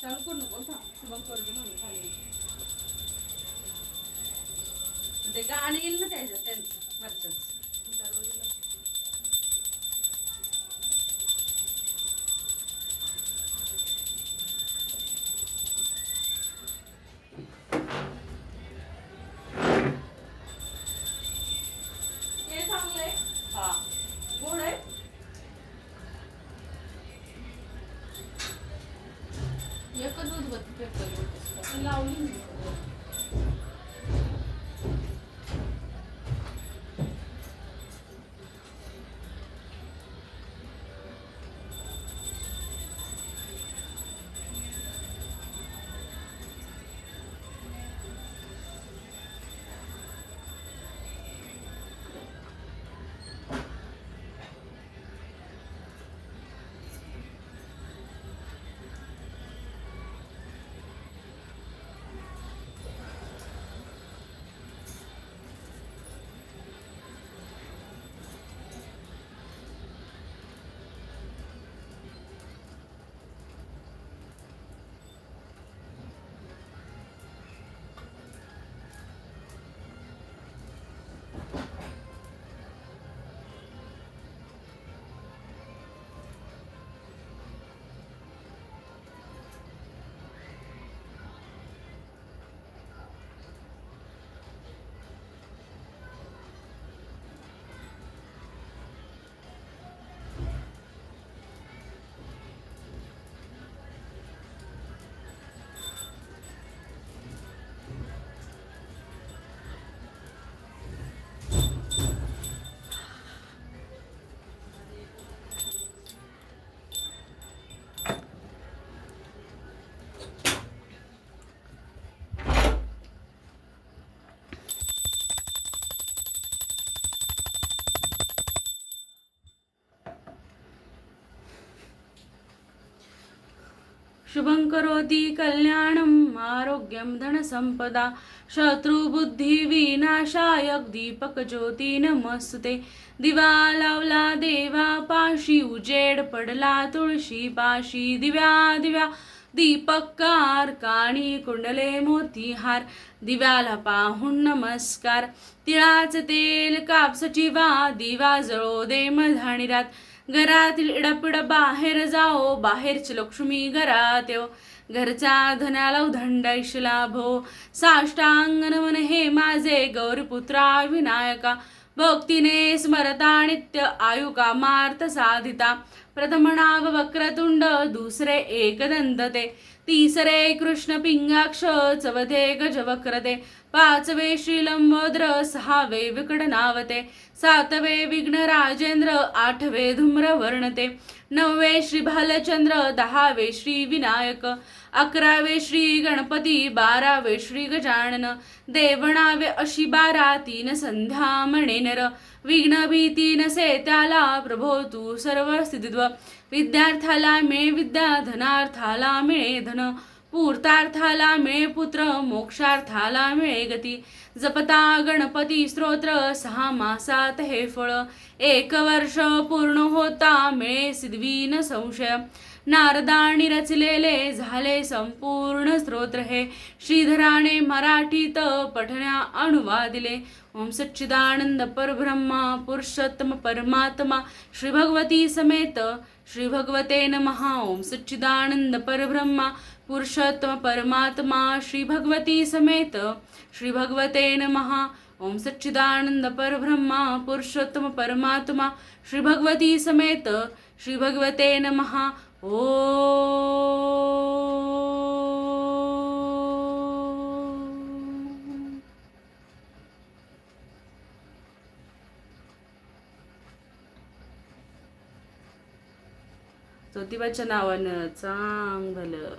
చదువుకోండి కోసం శుభం కోరుకున్నాను అంటే గాని చేసేస్తాను. गोड आहे? एकच उदबत्ती पेपर लावली शुभं करोति कल्याणम् आरोग्यं धनसम्पदा शत्रुबुद्धिविनाशाय दीपकज्योती नमस्ते दिवा लावला देवा पाशी उजेड पडला तुळशी पाशी दिव्या दिव्या दीपकार काणी कुंडले मोतीहार। दिव्याला पाहून नमस्कार। तिळाचं तेल कापसाची वा दिवा जळो दे मधाणीरात। घरातील इडपिड बाहेर जाओ बाहेरची लक्ष्मी घरात येऊ घरचा धनाला उधंडाईश लाभो. साष्टांग नमन हे माझे गौरीपुत्रा विनायका. भक्तीने स्मरता नित्य आयु कामार्थ साधिता. प्रथम नाव वक्रतुंड दुसरे एकदंत ते तिसरे कृष्ण पिंगाक्ष चवथे गजवक्रते. पाचवे श्रीलंबद्र सहावे विकडनावते सातवे विघ्न राजेंद्र आठवे धूम्र वर्णते नववे श्री भालचंद्र दहावे श्री विनायक अकरावे श्री गणपती बारावे श्री गजानन देवणावे अशी बारा तीन संध्या म्हणेनर विघ्न भीती नसे त्याला प्रभो तू सर्व स्थितीत्व विद्यार्थ्याला मिळे विद्या धनार्थाला मिळे धन पूर्तार्थाला मिळे पुत्र मोक्षार्थाला मिळे गती. जपता गणपती स्तोत्र सहा मासात हे फळ. एक वर्ष पूर्ण होता मिळे सिद्वीन संशय. नारदाणी रचलेले झाले संपूर्ण स्तोत्र हे. श्रीधराने मराठीत पठण्या अनुवादिले. ओम सच्चिदानंद परब्रह्मा पुरुषोत्तम परमात्मा श्री भगवती समेत श्री भगवते नमः। ओम सच्चिदानंद परब्रह्मा। पुरुषोत्तम परमात्मा श्री भगवती समेत। श्री भगवते नमः। ओम सच्चिदानंद परब्रह्मा। पुरुषोत्तम परमात्मा श्री भगवती समेत। श्री भगवते नमः। ओ ज्योतिबाच्या नावानं चांगलं.